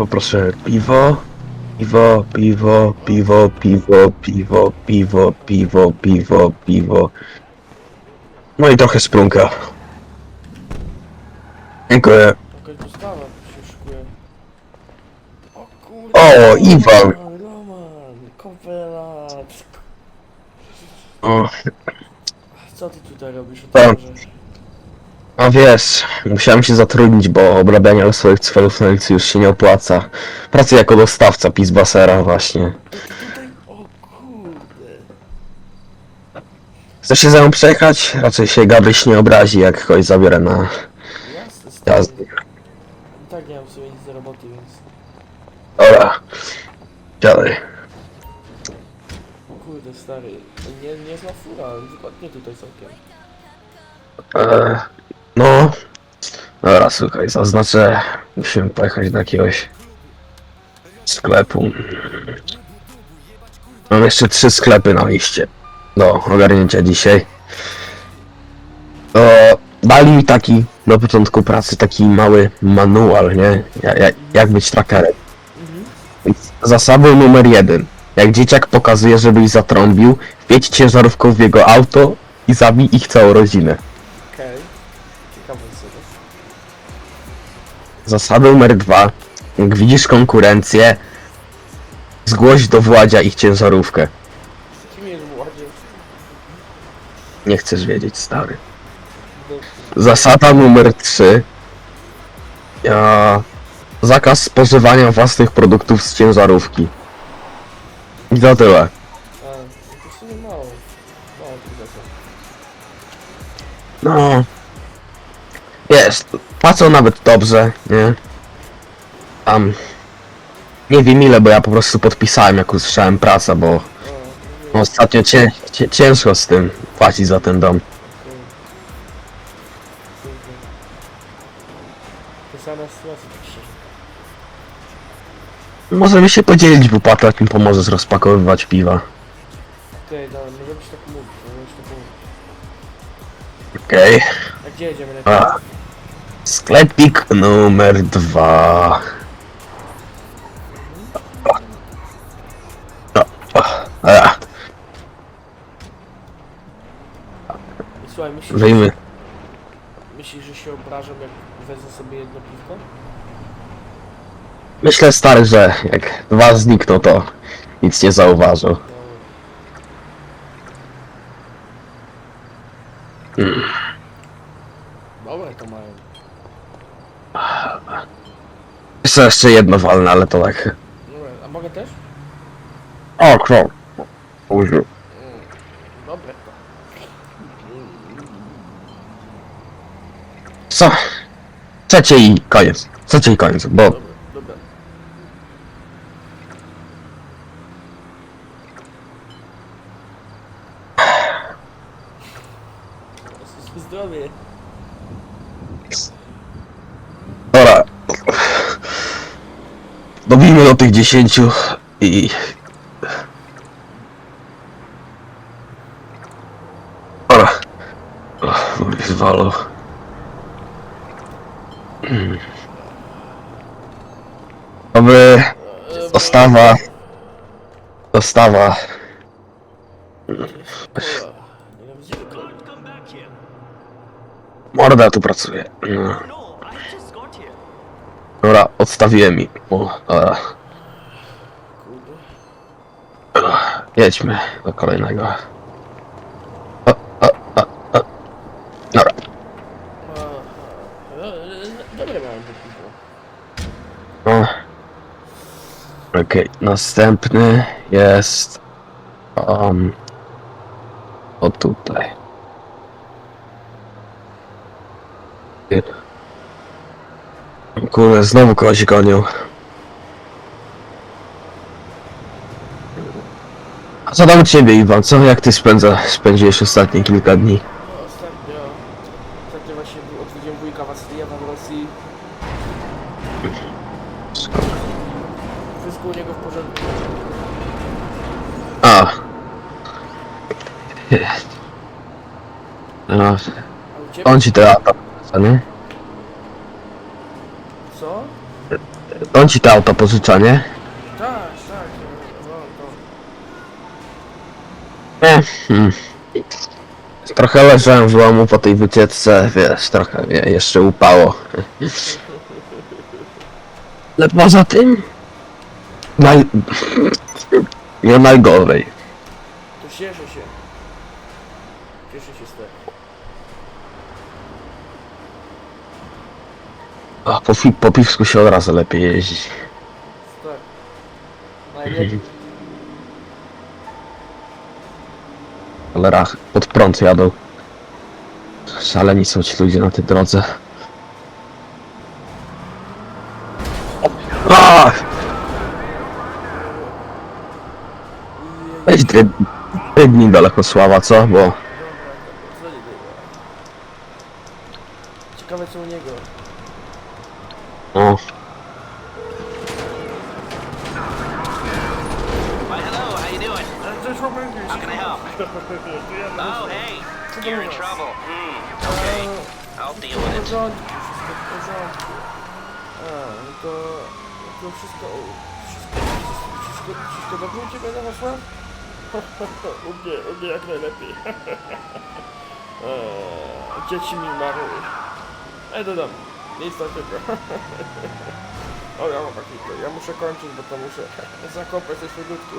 poproszę piwo, piwo, piwo, piwo, piwo, piwo, piwo, piwo, piwo, piwo. No i trochę sprunka. Dziękuję. Jakaś dostawa się szykuje. O kurde. O, Iwan. Roman, Roman, kopelat. O, Co ty tutaj robisz? Tak. A wiesz, musiałem się zatrudnić, bo obrabianie swoich celów na ulicy już się nie opłaca. Pracuję jako dostawca Pizbasera właśnie. O kurde. Chcesz się ze mną przejechać? Raczej się Gabryś nie obrazi, jak kogoś zabiorę na Jasne, stary. I tak nie mam w sumie nic do roboty, więc... Dobra. Dziadaj. O kurde, stary. Nie, nie zna fura, ale wygodnie tutaj całkiem. Eee, no. Dobra, słuchaj, zaznaczę. Musimy pojechać do jakiegoś sklepu. Mam jeszcze trzy sklepy na liście do ogarnięcia dzisiaj. To dali mi taki na początku pracy taki mały manual, nie? Ja- Jak, jak być trackerem. Zasadą numer jeden. Jak dzieciak pokazuje, żebyś zatrąbił, wjedź ciężarówką w jego auto i zabij ich całą rodzinę. Zasada numer dwa. Jak widzisz konkurencję, zgłoś do Władzia ich ciężarówkę. Kim jest Władzie? Nie chcesz wiedzieć, stary. Zasada numer trzy. Ja... Zakaz spożywania własnych produktów z ciężarówki. I to tyle. A, to w sumie mało. Mało tu zasad. No... Jest. Płacą nawet dobrze, nie? Tam... Nie wiem ile, bo ja po prostu podpisałem, jak usłyszałem pracę, bo no, ostatnio cię, cię, ciężko z tym płacić za ten dom. To sama sytuacja. Możemy się podzielić w upłatę, jak mi pomożesz rozpakowywać piwa. Okej, dobra, może być tak mówić, może być tak mówić. Okej. A gdzie jedziemy lepiej? A. Sklepik numer dwa. O, o, a, Słuchaj, myślisz, Wyjmy. myślisz, że się obrażam, jak wezmę sobie jedno piwko? Myślę stary, że jak dwa znikną, to nic nie zauważą. No. Dobre to mają. Jeszcze jeszcze jedno walne, ale to tak. Dobra, a mogę też? O, krok. Użył. Dobre to. Co? Trzecie i koniec. Trzecie i koniec, bo dziesięciu i... Ora! O, bo mi zwalał. Dobry. Hmm. Dostawa. Dostawa. Morda tu pracuje. No. Dobra, odstawiłem mi. O, dobra. Jedźmy do kolejnego. O, o, o, o. Dobra. No. O. Okej, następny jest... Um, o tutaj. Kurde, znowu kogoś gonią. A co tam u ciebie, Iwan? Co, jak ty spędza, spędziłeś ostatnie kilka dni? Ostatnio, ostatnio właśnie był- odwiedziłem wujka Wasylijewa w Rosji. Wszystko u niego w porządku. A. No, A u ciebie? on ci te auta pożycza, nie? Co? On ci te auta pożycza, nie? Hmm. Trochę leżałem w łomu po tej wycieczce, wiesz, trochę mnie jeszcze upało. Ale poza tym... Naj... Nie najgorzej. To cieszę się. Cieszę się z tego. A po, fi- po piwsku się od razu lepiej jeździ. Tak. Najlepiej. Cholera, pod prąd jadą. Szaleni są ci ludzie na tej drodze. A! Weź dry- drybnij dalekosława, co? Bo Dobra, co nie było. Ciekawe co u niego. o, Why, hello, how you doing? Ale to jest moment, How can I help? Oh, hey, you're in trouble. Hmm, okay, I'll deal W with it. porządku, wszystko w porządku. A, no to... No to wszystko... Wszystko, wszystko, wszystko dobrze Wasła? u mnie, u mnie jak najlepiej. Eee, dzieci mi marły. Ej, do domu. Nic takiego. o, ja mam to. Ja muszę kończyć, bo to muszę zakopać coś w ogródku.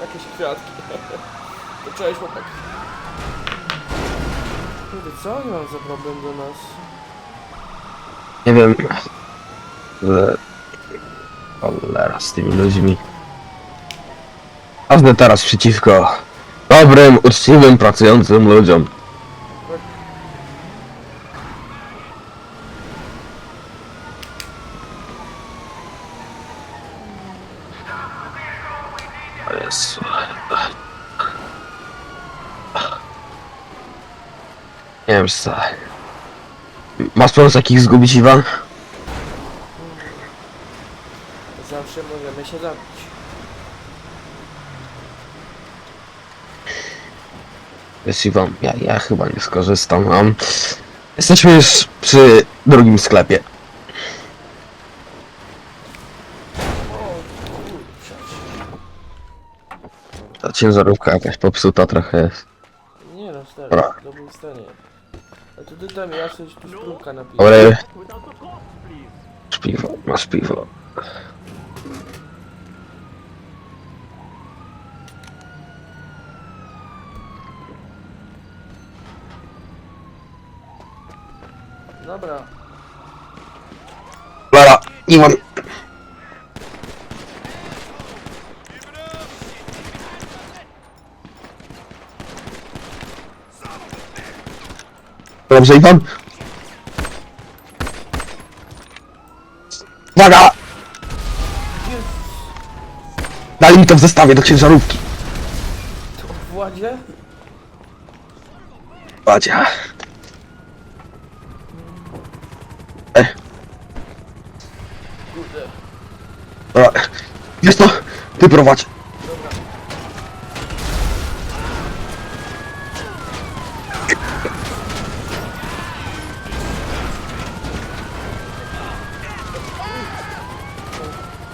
Jakieś kwiatki. to cześć chłopaki. Kurde, co oni mam za problem do nas? nie wiem. Cholera z tymi ludźmi. Każdy teraz przeciwko dobrym, uczciwym, pracującym ludziom. Jezu. Nie wiem co. Masz pomysł jakich zgubić Iwan? Zawsze możemy się zabić. Wiesz Iwan, ja, ja chyba nie skorzystam. Mam. Jesteśmy już przy drugim sklepie. Ta ciężarówka jakaś popsuta trochę jest. Nie no, stary, Dobra. w dobrym stanie. A to ty tam, ja coś tu spróbka napiszę. Dobry. Masz piwo, masz piwo. Dobra. Lara, Iwan. Dobrze, Iwan? Uwaga! Dali mi to w zestawie do ciężarówki. To w Władzie? Badzia. E, Kurde. dobra. Jest to, ty prowadź. Dobra.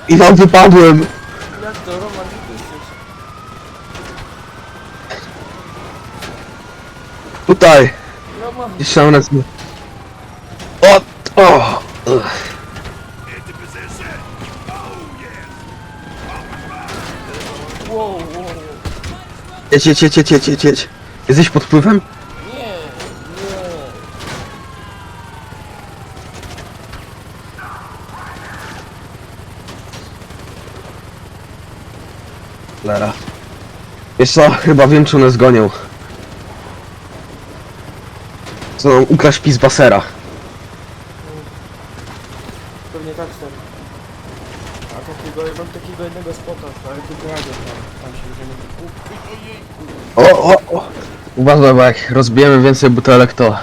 Iwan, wypadłem. Jak to, Roman, ty jesteś? Tutaj. Tam Jedź, jedź, jedź, jedź, jedź, jedź. Jesteś pod wpływem? Nie, nie. Lera. Wiesz co, chyba wiem czy one zgonią. Co nam ukraść pis basera. pewnie tak stary. Mam takiego jednego spota, ale tam, tam się będziemy... O, o, o! Uważaj, bo jak rozbijemy więcej butelek, to...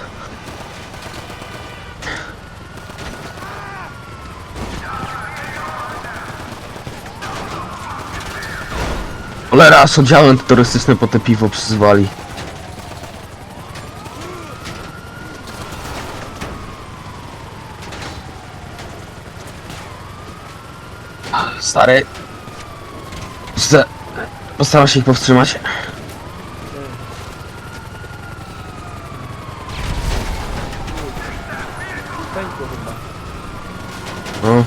Cholera, aż oddziałem turystyczne po te piwo przyzwali. Stary... Chcę... Postaram się ich powstrzymać. pękło. No.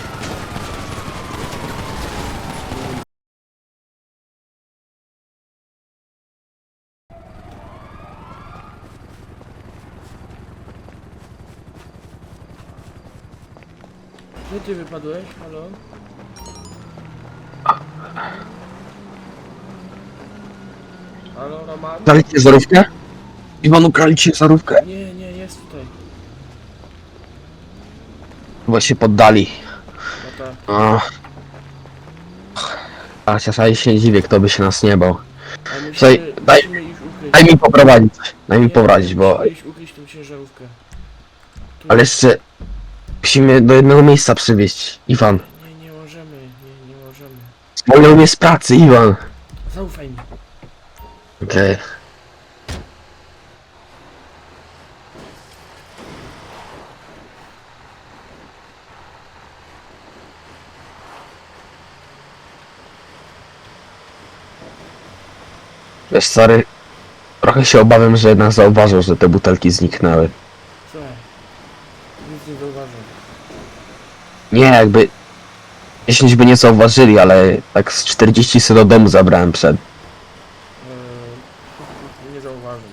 Gdzie ty wypadłeś? Halo? Halo, Roman? Krali ciężarówkę? Iwan, ukrali ciężarówkę? Nie, nie, jest tutaj. Chyba się poddali. No tak. A. A ja się nie dziwię, kto by się nas nie bał. Ale Słuchaj, musimy, daj- musimy iść ukryć. Daj mi poprowadzić. Daj mi Nie, poprowadzić, bo... Musimy iść ukryć tą ciężarówkę. Ale jeszcze... Musimy do jednego miejsca przywieźć. Iwan. Nie, nie możemy, nie, nie możemy. Zwolnią mnie z pracy, Iwan. Zaufaj mi. Okej. Wiesz, stary, trochę się obawiam, że jednak zauważył, że te butelki zniknęły. Słuchaj. Nic nie zauważył. Nie, jakby... 10 by nie zauważyli, ale tak z 40 sobie do domu zabrałem przed. Eee, nie zauważył.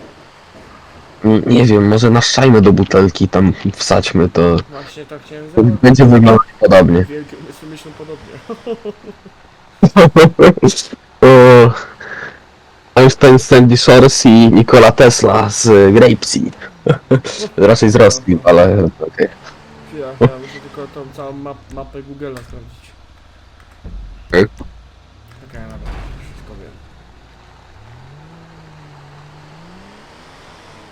N- Nie wiem, może naszczajmy do butelki, tam wsadźmy, to Właśnie tak chciałem zauważyć. będzie wyglądać podobnie. Wielkie umysły myślą podobnie. o, Einstein, Sandy Shores i Nikola Tesla z Grapeseed. Raczej z Rosji, ale okej. Chwila, ja muszę tylko tą całą map, mapę Google'a sprawdzić. Okej. Czekaj, dobra, wszystko wiem.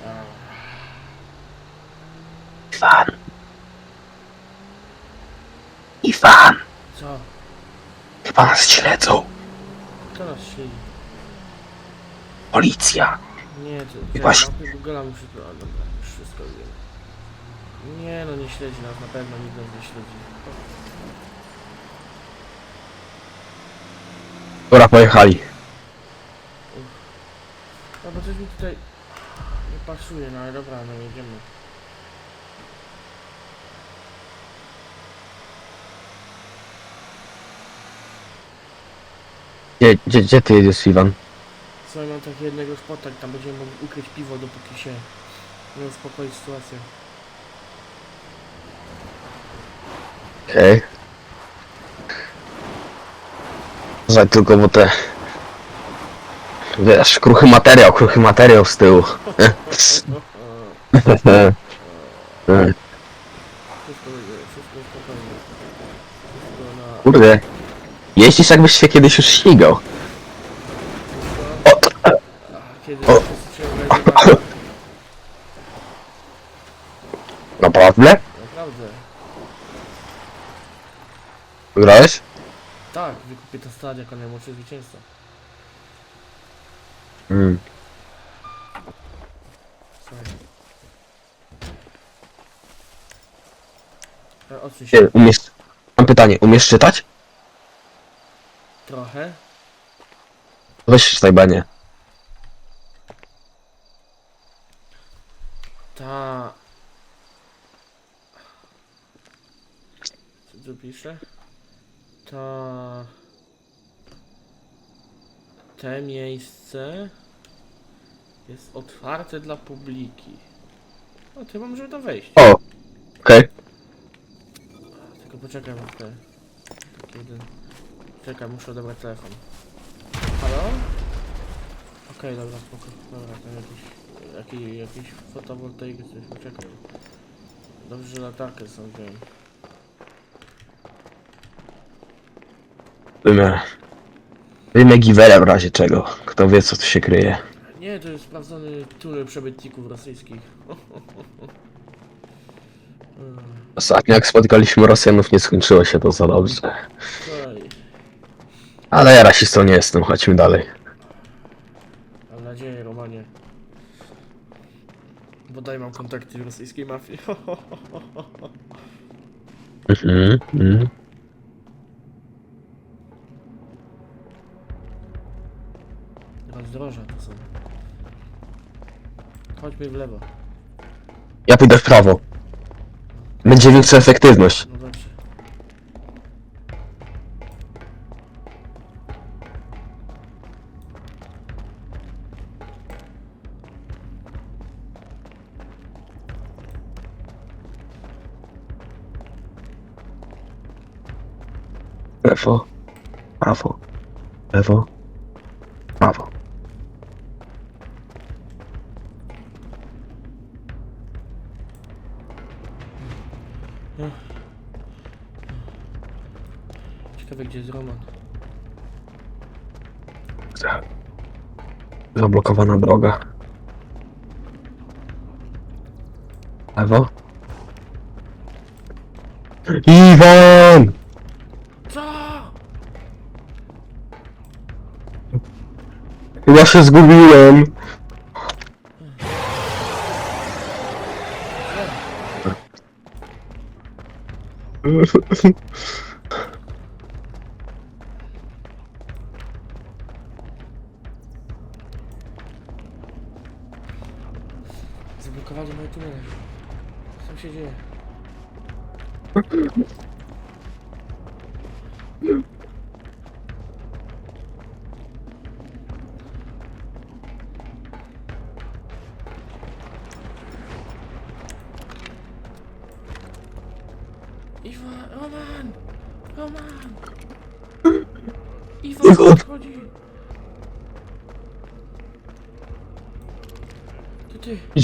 A, Iwan. Iwan, Co? chyba nas śledzą. Kto nas śledzi? Policja. Nie, to, to właśnie- mapy Google'a muszę... A, dobra, już wszystko wiem. Nie no, nie śledzi nas, na pewno nikt nas nie śledzi. Dobra, pojechali. No bo coś mi tutaj nie pasuje, no ale dobra, no jedziemy. Gdzie, gdzie, gdzie ty jedziesz, Iwan? Co, mam takiego jednego tam będziemy mogli ukryć piwo, dopóki się nie uspokoi sytuacja. Okej. Uważaj tylko, bo te... Wiesz, kruchy materiał, kruchy materiał z tyłu. Wszystko wszystko spokojnie. Wszystko na... Kurde. Jeździsz jakbyś się kiedyś już. Wszystko... O, Kiedy O. wszyscy się organizowali, naprawdę? naprawdę. Grałeś? Tak, wykupię to stad jako najmłodszy zwycięzca. Mm. Słuchaj. E, Odsuń się umiesz... Mam pytanie, umiesz czytać? Trochę. Weź czytaj, bo ja nie. Ta... Co tu pisze? Ta... Te miejsce jest otwarte dla publiki. O, ja mam, żeby to wejść. O! Okej. Tylko poczekaj, bo te... Taki jeden... Czekaj, muszę odebrać telefon. Halo? Okej, dobra, spoko. Dobra, tam jakiś... Jakiś, jakiś fotowoltaik coś, poczekaj. Dobrze, że latakę są wiem. Wymę. Wymę giwerę w razie czego. Kto wie co tu się kryje. Nie, to jest sprawdzony tunel przebytników rosyjskich. Ostatnio jak spotkaliśmy Rosjanów nie skończyło się to za dobrze. Ale ja rasistą nie jestem, chodźmy dalej. mam nadzieję, Romanie. Bodaj mam kontakty w rosyjskiej mafii. Mhm, mhm. Rozdroża to są. Chodźmy w lewo. Ja pójdę w prawo. Będzie większa efektywność. Prawo, lewo, prawo. Ciekawe gdzie jest Roman. Zablokowana droga. Lewo. Iwan! Co? Chyba się zgubiłem.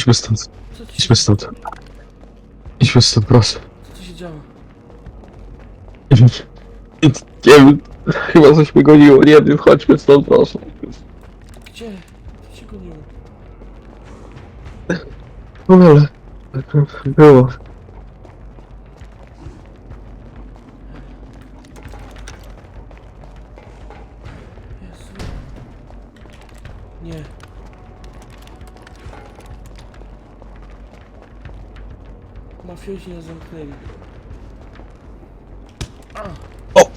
Idźmy stąd. co się, Idźmy stąd. Idźmy stąd, proszę. co tu się działo? Nie wiem. Nie wiem. Chyba coś mnie goniło. Nie wiem, chodźmy stąd, proszę. Gdzie? Co się goniło? W ogóle. Było. Mafiozi nas zamknęli. O.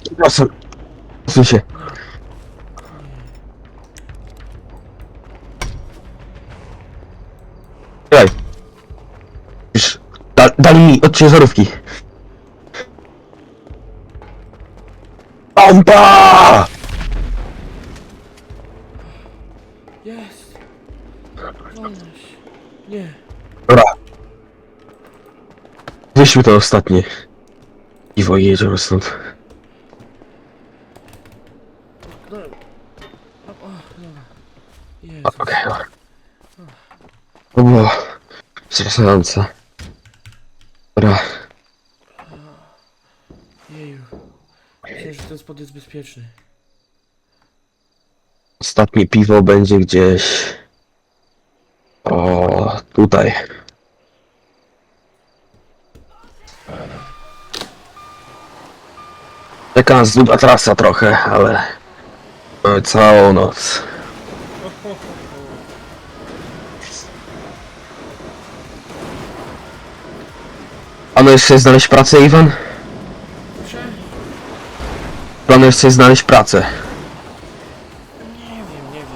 Proszę się. Daj. Już. Da, dali mi od ciężarówki. Pompa! Jest! Wolność. Nie. Dobra. Weźmy to ostatnie. Iwo i jedziemy stąd. O, o, dobra. Jezu. O, Okej, dobra. To było stresujące. Dobra. Jeju. Myślę, że ten spot jest bezpieczny. Ostatnie piwo będzie gdzieś... O, tutaj. Nas długa trasa trochę, ale... Mamy całą noc. Planujesz sobie znaleźć pracę, Iwan? Proszę? Planujesz sobie znaleźć pracę. Nie wiem, nie wiem.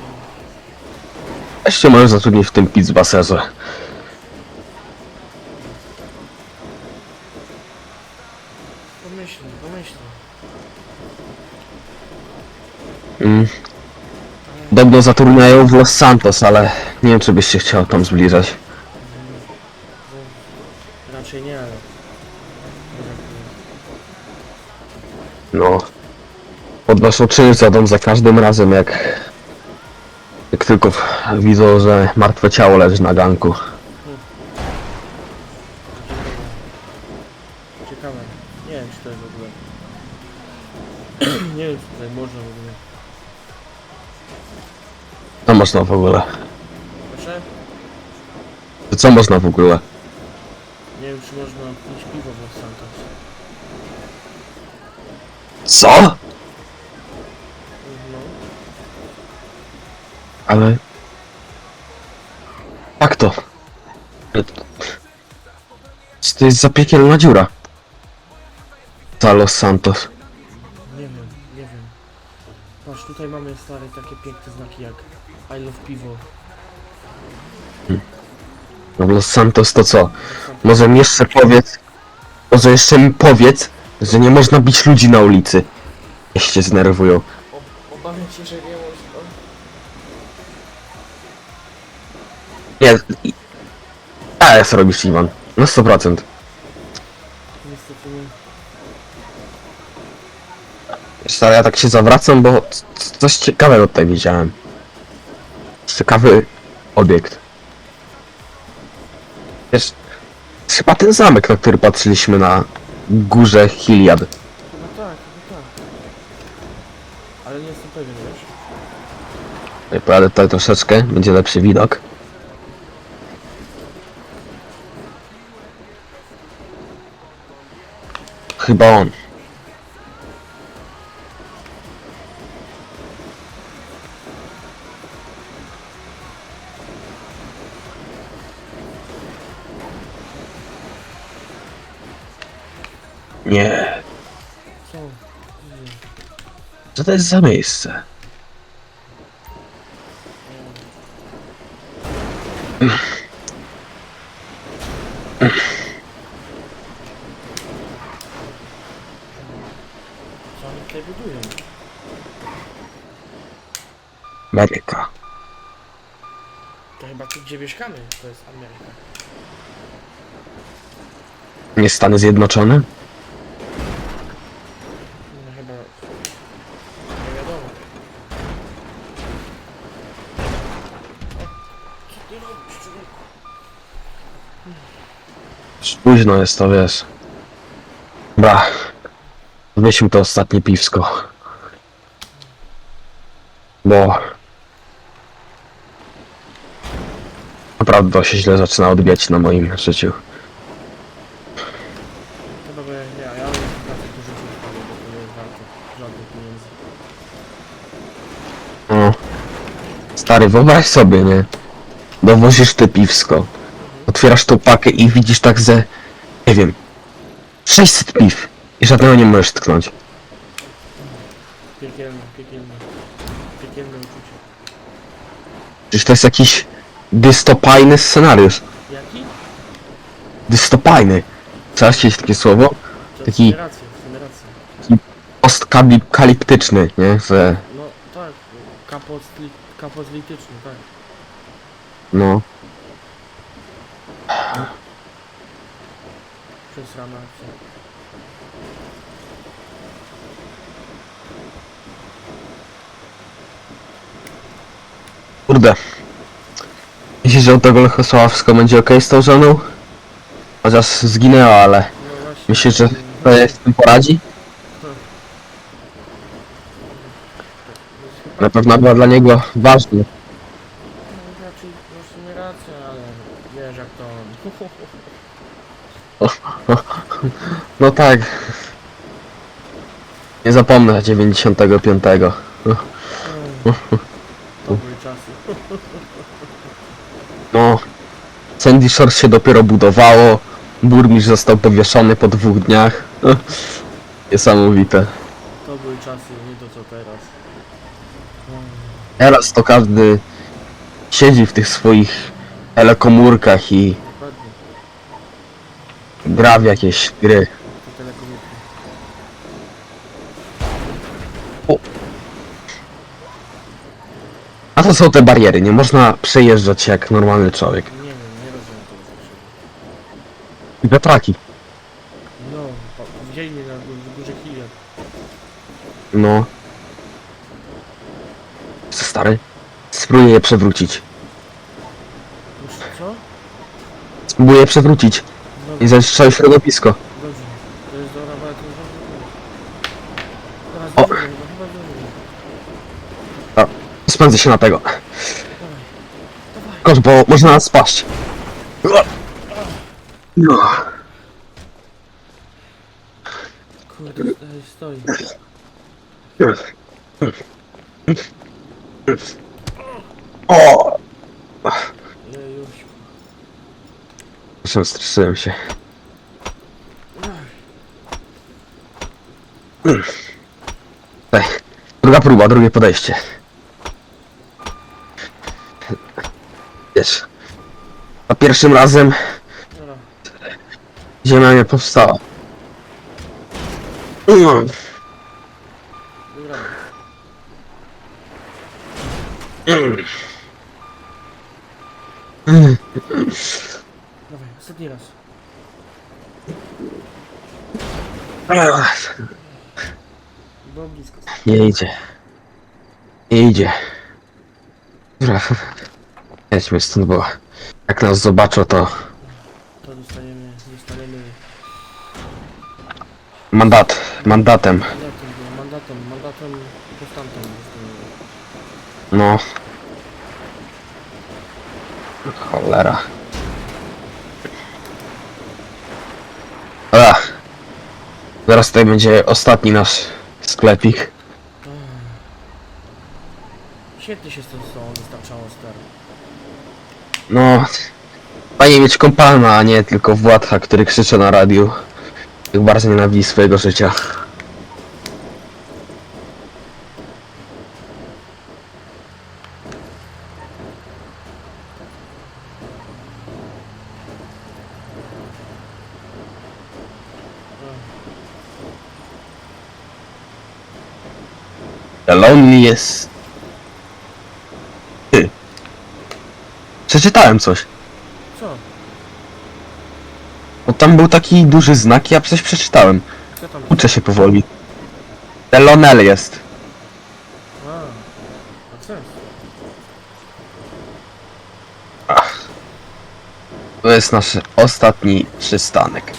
Weźcie możesz zatrudnić w tym Pizzbaserze. Mm. Podobno zatrudniają w Los Santos, ale nie wiem czy byś się chciał tam zbliżać. Raczej nie, ale... No. Podnoszą czynsz za dom za każdym razem jak... Jak tylko widzą, że martwe ciało leży na ganku. Co można w ogóle? Proszę? Co można w ogóle? Nie wiem, czy można pić piwo w Santos. Co? No. Ale... Jak to? Co to jest za piekielna dziura? Ta Los Santos. Nie wiem, nie wiem. Patrz, tutaj mamy stare takie piękne znaki jak I love piwo. No Los Santos to co? Może mi jeszcze powiedz... Może jeszcze mi powiedz, że nie można bić ludzi na ulicy. Jeśli się zdenerwują. O- Obawiam się, że nie można. Nie... i- A, ja robisz Iwan. Na 100%. Niestety nie. Stary, ja tak się zawracam, bo c- c- coś ciekawego tutaj widziałem. Ciekawy obiekt. Wiesz, chyba ten zamek, na który patrzyliśmy na górze Hiliad. Chyba tak, chyba tak. Ale nie jestem pewien, wiesz? Ja Pojadę tutaj troszeczkę, będzie lepszy widok. Chyba on. Nie, Co? To jest za miejsce? Co oni tutaj budują? Ameryka. To chyba tu, gdzie mieszkamy, to jest Ameryka. Nie Stany Zjednoczone? No chyba... Nie wiadomo. O, Co ty robisz, człowieku? Już Późno jest to, wiesz. Dobra. Weźmy to ostatnie piwsko. Bo... Naprawdę to się źle zaczyna odbijać na moim życiu. Nie, ja w panie, bo to nie jest żadnych pieniędzy. No. Stary, wyobraź sobie, nie? Dowozisz ty piwsko. Otwierasz tą pakę i widzisz tak ze... Nie wiem... 600 piw. I żadnego nie możesz tknąć. Piekielne, piekielne. Piekielne uczucie. Przecież to jest jakiś dystopajny scenariusz. Jaki? Dystopajny. Trzeba się takie słowo? To Taki- w sumie rację, w sumie rację. Postkaliptyczny, nie? Że... No tak, kapocli, kapozlityczny, tak. No... Akcja. Kurde. Myślisz, że od tego Lechosławsko będzie okej z tą żoną? Chociaż zginęła, ale... No właśnie. Myślisz, że sobie z tym poradzi? Na pewno była dla niego ważna. No raczej, no w sumie rację, ale wiesz jak to on. No tak. Nie zapomnę 95. To były czasy. No. Sandy Shores się dopiero budowało. Burmistrz został powieszony po dwóch dniach. Niesamowite. To były czasy, nie to co teraz. Teraz to każdy siedzi w tych swoich telekomórkach i gra w jakieś gry. to telekomunikacja. A to są te bariery, nie można przejeżdżać jak normalny człowiek. Nie wiem, nie rozumiem tego dlaczego. I wiatraki. No, pa- wzięli mnie na górze Hiliad. No. Co stary? Spróbuję je przewrócić. Już co? Spróbuję je przewrócić i zaczęło środowisko. Godzin. To jest to jest O. Spędzę się na tego. Kot, bo można nas spaść. No. Kurde, stoi. O! Zresztą stresuję się. Ej, druga próba, drugie podejście. Wiesz, za pierwszym razem Dobra. ziemia nie powstała. Dawaj, ostatni raz. Było blisko. Nie idzie. Nie idzie. Dobra. Jedźmy stąd, bo jak nas zobaczą, to To dostaniemy, dostaniemy mandat, mandatem. mandatem, bo mandatem, mandatem dostaniemy. No. Cholera. Dobra. Zaraz tutaj będzie ostatni nasz sklepik. Świetnie się z tą sobą wystarczało stary. No. Fajnie mieć kompana, a nie tylko władca, który krzyczy na radiu. Jak bardzo nienawidzi swojego życia. The Lonely jest... Ty. Przeczytałem coś. Co? Bo tam był taki duży znak i ja coś przeczytałem. Co tam? Uczę się powoli. Delonel jest. A, a sens. To jest nasz ostatni przystanek.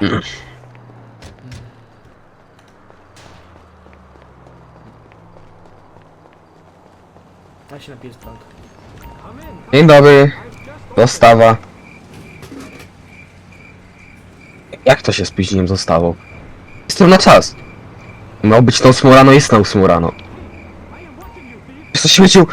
Mm. Się z plank. Dzień dobry. Dostawa. Jak to się spóźniłem z dostawą? Jestem na czas. Miał być tą ósmą rano, jest na ósmą rano. Wiesz co śmiecił?